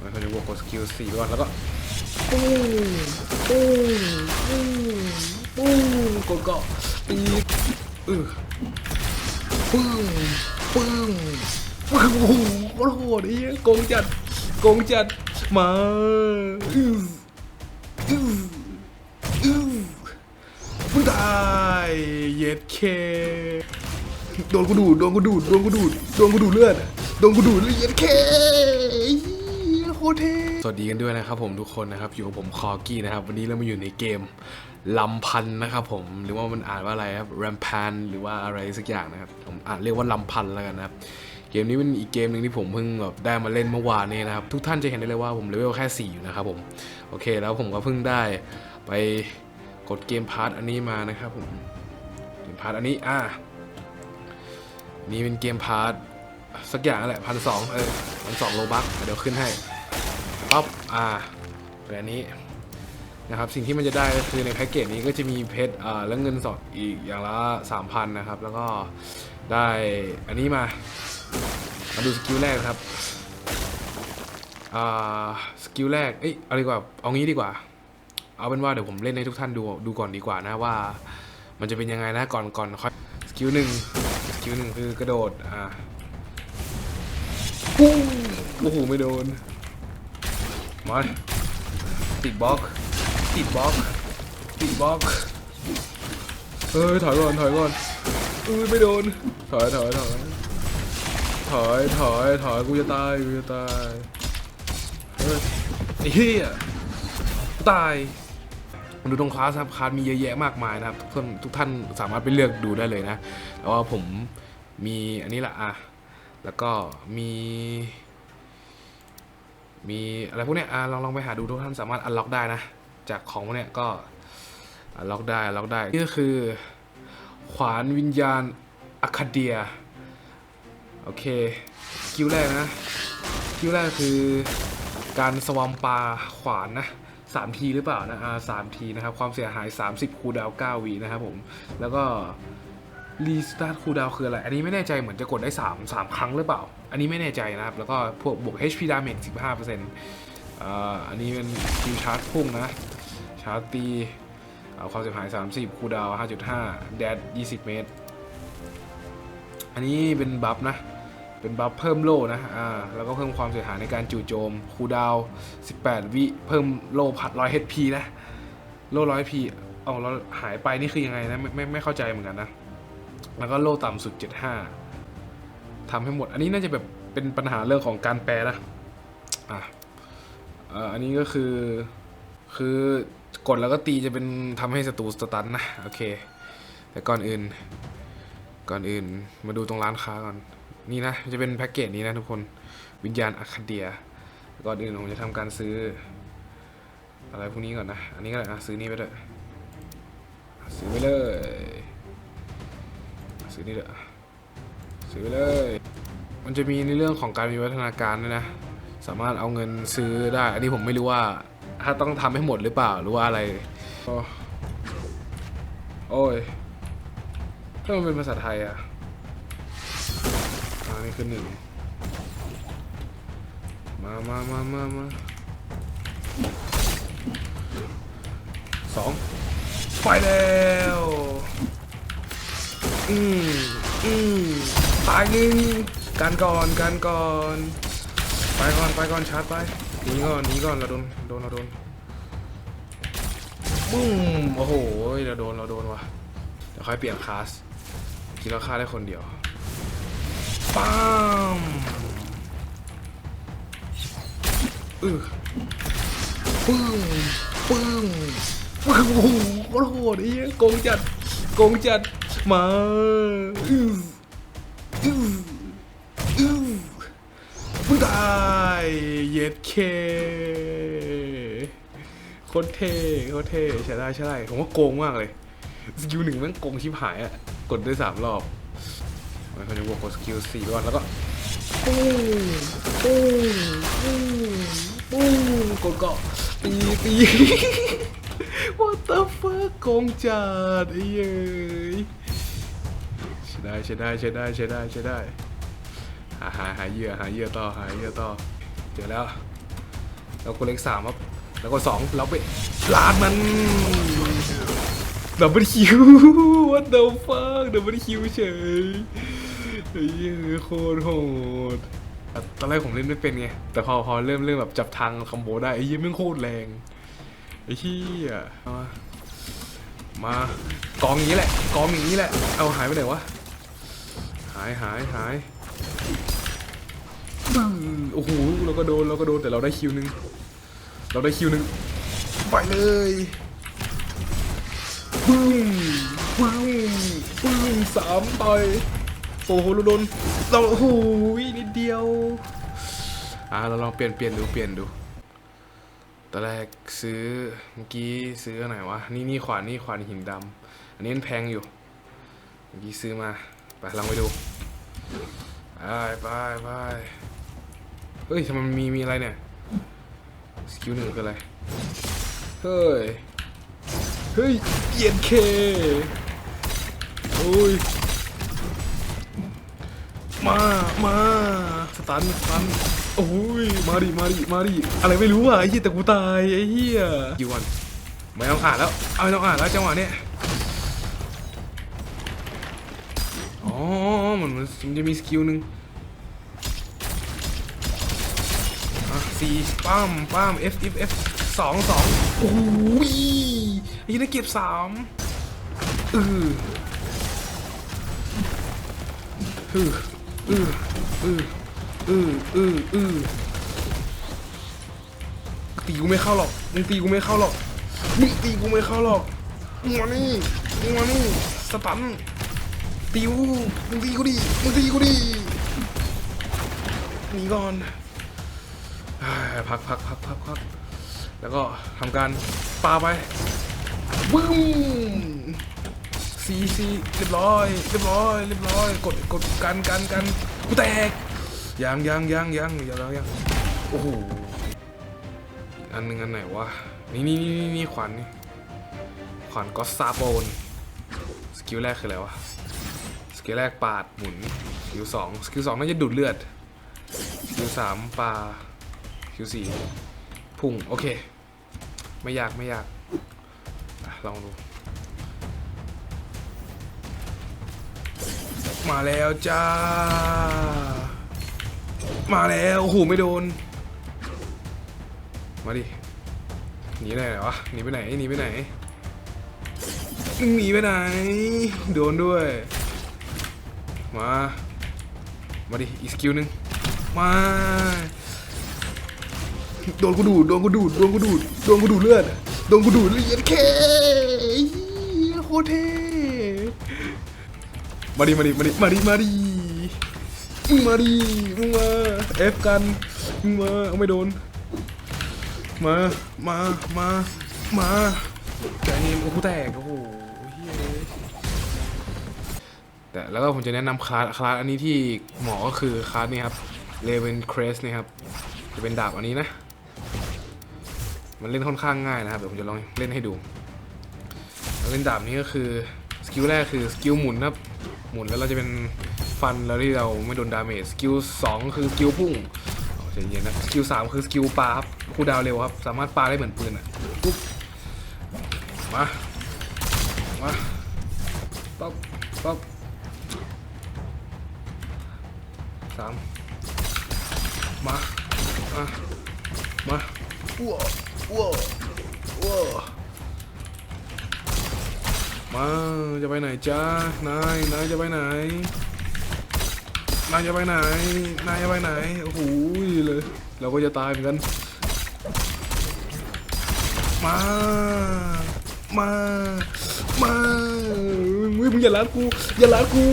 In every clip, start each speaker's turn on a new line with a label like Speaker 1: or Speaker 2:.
Speaker 1: ไม่เขาจะบวกกดสกิลสี่ก่อนแล้วก็
Speaker 2: ปุ้งปุ้งปุ้งปุ้งกดเกาะตีอือปึ้งปึ้งปึ้งโอ้โหโคตรโหดไอ้เหี้ยโกงจัดโกงจัดมาอืออืออือมึงตายเย็ดเคโดนกูดูดโดนกูดูดโดนกูดูดโดนกูดูดเลือดโดนกูดูดเลือดเคโค ตรเท่
Speaker 1: สวัสดีกันด้วยนะครับผมทุกคนนะครับอยู่กับผมคอกี้นะครับวันนี้เรามาอยู่ในเกมลำพันนะครับผมหรือว่ามันอ่านว่าอะไรครับแรมพันหรือว่าอะไรสักอย่างนะครับผมอ่านเรียกว่าลำพันแล้วกันนะครับเกมนี้เป็นอีกเกมหนึ่งที่ผมเพิ่งแบบได้มาเล่นเมื่อวานนี้นะครับทุกท่านจะเห็นได้เลยว่าผมเลเวลแค่4อยู่นะครับผมโอเคแล้วผมก็เพิ่งได้ไปกดเกมพาร์ทอันนี้มานะครับผมเกมพาร์ทอันนี้อ่านี่เป็นเกมพาร์ทสักอย่างแหละพันสองเออพันสองโลบักเดี๋ยวขึ้นให้ อ่าแบบอันนี้นะครับสิ่งที่มันจะได้ก็คือในแพ็กเกจนี้ก็จะมีเพชรอ่าและเงินสดอีกอย่างละ3,000นะครับ แล้วก็ได้อันนี้มามาดูสกิลแรกนะครับอ่าสกิลแรกเอ้ยเอาดีกว่าเอางี้ดีกว่า เอาเป็นว่าเดี๋ยวผมเล่นให้ทุกท่านดูดูก่อนดีกว่านะว่า มันจะเป็นยังไงนะก่อนก่อนค่อยสกิลหนึ่งสกิลหนึ่งคือกระโดดอ่าปุ้งโอ้โหไม่โดน มาติดบล็อกติดบล็อกติดบล็อกเอ้ยถอยก่อนถอยก่อนเอ้ยไม่โดนถอยถอยถอยถอยถอยถอยกูจะตายกูจะตายเฮ้ยไอ้เหี้ยตายดูตรงคลาสครับคลาสมีเยอะแยะมากมายนะครับทุกคนทุกท่านสามารถไปเลือกดูได้เลยนะแต่ว่าผมมีอันนี้แหละอะแล้วก็มี มีอะไรพวกเนี้ยอะลองลองไปหาดูทุกท่านสามารถอันล็อกได้นะ จากของพวกเนี้ยก็อันล็อกได้อันล็อกได้ นี่ก็คือ ขวานวิญญาณอะคาเดีย โอเคสกิลแรกนะสกิลแรกคือการสวอมปลาขวานนะสามทีหรือเปล่านะอ่าสามทีนะครับ ความเสียหาย 30 คูดาว9วีนะครับผม แล้วก็ รีสตาร์ทคูลดาวคืออะไร อันนี้ไม่แน่ใจเหมือนจะกดได้ 3 3 ครั้งหรือเปล่า อันนี้ไม่แน่ใจนะครับ แล้วก็พวกบวก HP damage 15%อ่าอันนี้เป็นคิวชาร์จพุ่งนะ ชาร์จตีอ่าความเสียหาย 30 คูลดาว 5.5 แดด 20 เมตร อันนี้เป็นบัฟนะ เป็นบัฟเพิ่มโล่นะอ่าแล้วก็เพิ่มความเสียหายในการจู่โจม คูลดาว 18 วิ เพิ่มโล่พัดร้อย HP นะ โล่ร้อย HP เอาเราหายไปนี่คือยังไงนะ ไม่ไม่ไม่เข้าใจเหมือนกันนะ แล้วก็โล่ต่ำสุด 75ทำให้หมด อันนี้น่าจะแบบเป็นปัญหาเรื่องของการแปลนะอะอันนี้ก็คือคือกดแล้วก็ตีจะเป็นทำให้ศัตรูสตันนะโอเค แต่ก่อนอื่น ก่อนอื่นมาดูตรงร้านค้าก่อน นี่นะจะเป็นแพ็กเกจนี้นะทุกคนวิญญาณอคาเดีย ก่อนอื่นผมจะทำการซื้อ อะไรพวกนี้ก่อนนะ อันนี้ก็ได้ซื้อนี่ไปเลยซื้อไปเลย ซื้อนี่เลยอะซื้อเลย มันจะมีในเรื่องของการมีวัฒนาการด้วยนะ สามารถเอาเงินซื้อได้ อันนี้ผมไม่รู้ว่า ถ้าต้องทำให้หมดหรือเปล่าหรือว่าอะไร โอ้ยถ้ามันเป็นภาษาไทยอะอันนี้คือหนึ่งมามามามามาสองไปแล้ว อืมอืมตายหนึ่งการก่อนการก่อน ไปก่อนไปก่อนชาร์จไปหนีก่อนหนีก่อนเราโดนโดนเราโดนปุ้มโอ้โหเราโดนเราโดนว่ะเดี๋ยวค่อยเปลี่ยนคลาสคิดเราฆ่าได้คนเดียวปังอือปึ้งปึ้งปึ้งโอ้โหโคตรโหดไอ้เหี้ยโกงจัดโกงจัด มาอืออืออือมึงตายเย็ดเคโคตรเท่โคตรเท่ใช่ได้ใช่ได้ผมว่าโกงมากเลยสกิลหนึ่งแม่งโกงชิบหายอะกดได้สามรอบมันเขาจะบวกกดสกิลสี่ก่อนแล้วก็ปุ้งปุ้งปุ้งปุ้งกดเกาะตีตี What the fuck โกงจัดไอ้เย้ย ได้ใช่ได้ใช่ได้ใช่ได้ใช่ได้หาหาหาเหยื่อหาเหยื่อต่อหาเหยื่อต่อเจอแล้วแล้วกดเลขสามครับแล้วก็สองเราไปลาดมันดับเบิลคิว what the fuck ดับเบิลคิวเฉยไอ้เหี้ยโคตรโหดตอนแรกผมเล่นไม่เป็นไง แต่พอพอเริ่มเริ่มแบบจับทางคอมโบได้ไอ้เหี้ยแม่งโคตรแรงไอ้เหี้ยเอามามากองนี้แหละ กองอย่างนี้แหละ เอาหายไปไหนวะายหายหายบึ้งโอ้โหเราก็โดนเราก็โดนแต่เราได้คิวหนึง เราได้คิวหนึ่งไปเลยปึ้งปึ้งปึ้งสามต่อยโอ้โหเราโดนเราโอ้โหนิดเดียวอ่าเราลองเปลี่ยนเปลี่ยนดูเปลี่ยนดูตอนแรกซื้อเมื่อกี้ซื้อไหนวะนี่นี่ขวานนี่ขวานหินดำอันนี้มันแพงอยู่เมื่อกี้ซื้อมา ไปลองไปดูไปไปไปเฮ้ยทำไมมันมีมีอะไรเนี่ยสกิลหนึ่งคืออะไร เฮ้ย เฮ้ยเกียนเคโอ้ย มา มาสตันสตันโอ้ย มาดิ มาดิ มาดิ อะไรไม่รู้อะไอ้เหี้ยแต่กูตายไอ้เหี้ยกี่วันไม่ต้องอ่านแล้ว เอาไม่ต้องอ่านแล้วจังหวะเนี้ย อ๋อเหมือนมันจะมีสกิลหนึ่งอะสี่ปั้มปั้ม F F F สองสองโอ้ยไอ้ได้เก็บสามเออเออเออเออเออเออเออตีกูไม่เข้าหรอกมึงตีกูไม่เข้าหรอกมึงตีกูไม่เข้าหรอกมึงมานี่มึงมานี่สตัน ตีกูมึงตีกูดิมึงตีกูดิหนีก่อนอ่าพักพักพักพักพักแล้วก็ทำการปาไปบึ้มซีซีเรียบร้อยเรียบร้อยเรียบร้อย กดกดกันกันกันกูแตกยังยังยังยังยังยังยังโอ้โหอีกอันหนึงอันไหนวะนี่นี่นี่นี่ขวานนี่ขวานก็ซาโบนสกิลแรกคืออะไรวะ สกิลแรกปาดหมุนสกิลสองสกิลสองน่าจะดูดเลือดคิวสามปลาคิวสี่พุ่งโอเค ไม่ยากไม่ยากอลองดู มาแล้วจ้า มาแล้วโอ้โหไม่โดน มาดิหนีไปไหนวะหนีไปไหนหนีไปไหนหนีไปไหน โดนด้วย มา มาดิ อีกสกิลหนึ่งมา โดนกูดูด โดนกูดูด โดนกูดูด โดนกูดูดเลือด โดนกูดูดเลือดเคโคตรเท่มาดิ มาดิ มาดิ มาดิ มาดิ มึงมาดิ มึงมา เอฟกัน มึงมาเอาไม่โดน มา มา มา มา ใจเย็นโอ้โหแตกโอ้โห แต่แล้วก็ผมจะแนะนำคลาสคลาสอันนี้ที่หมอก็คือคลาสนี้ครับเลเวนครสนี่ครับจะเป็นดาบอันนี้นะ มันเล่นค่อนข้างง่ายนะครับเดี๋ยวผมจะลองเล่นให้ดูเล่นดาบนี้ก็คือสกิลแรกคือสกิลหมุนครับหมุนแล้วเราจะเป็นฟันแล้วที่เราไม่โดนดาเมจสกิลสองคือสกิลพุ่งใจเย็นนะสกิลสามคือสกิลปาครับคูดาวเร็วครับ สามารถปาได้เหมือนปืนอะปุ๊บมามาปั๊บปั๊บ สามมามามาว้าวว้าวว้าวมาจะไปไหนจ้านายนายจะไปไหนนายจะไปไหนนายจะไปไหนโอ้โหเลย เราก็จะตายเหมือนกัน มา มา มามึงมึงอย่าลัดกูอย่าลัดกู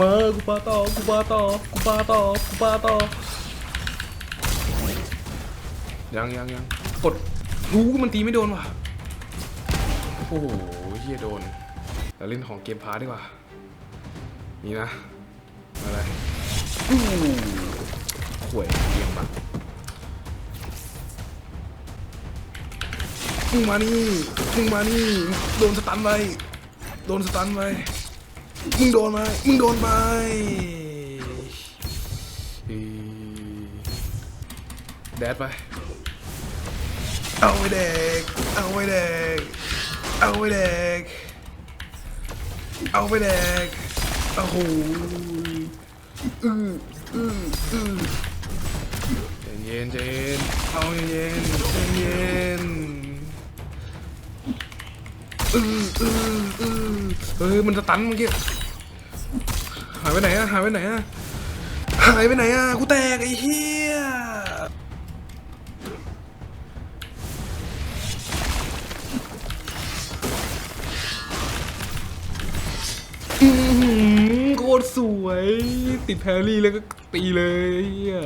Speaker 1: มากูปาต่อกูปาต่อกูปาต่อกูปาต่อยังยังยังกดรู้มันตีไม่โดนว่ะโอ้โหเฮียโดนเราเล่นของเกมพาร์ดีกว่า นี่นะ อะไรอู้ข่วยเกมมามึงมานี่มึงมานี่ โดนสตันไปโดนสตันไป มึงโดนไหมมึงโดนไปเอ้ยแดดไป เอาไปเด็ก เอาไปเด็ก เอาไปเด็ก เอาไปเด็ก โอ้โหอืออืออือใจเย็นใจเย็นเอาเย็นใจเย็นอืออืออือเฮ้ยมันจะตันเมื่อกี้หาย ไปไหนอะหายไปไหนอะหายไปไหนอะกูแตกไอ้เหี้ยโคตรสวย ติดแพรรี่แล้วก็ตีเลยเหี้ย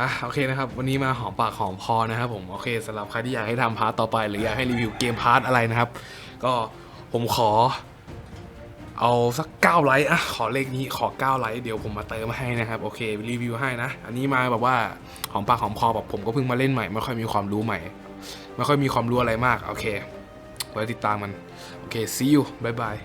Speaker 1: อะโอเคนะครับ วันนี้มาหอมปากหอมคอนะครับผม โอเคสำหรับใครที่อยากให้ทำพาร์ตต่อไป หรืออยากให้รีวิวเกมพาร์ตอะไรนะครับ ก็ผมขอ เอาสัก9ไลค์อะขอเลขนี้ขอ9ไลค์เดี๋ยวผมมาเติมให้นะครับโอเครีวิวให้นะ อันนี้มาแบบว่าหอมปากหอมคอแบบผมก็เพิ่งมาเล่นใหม่ไม่ค่อยมีความรู้ใหม่ไม่ค่อยมีความรู้อะไรมากโอเคไว้ติดตามมันโอเค see you บายบาย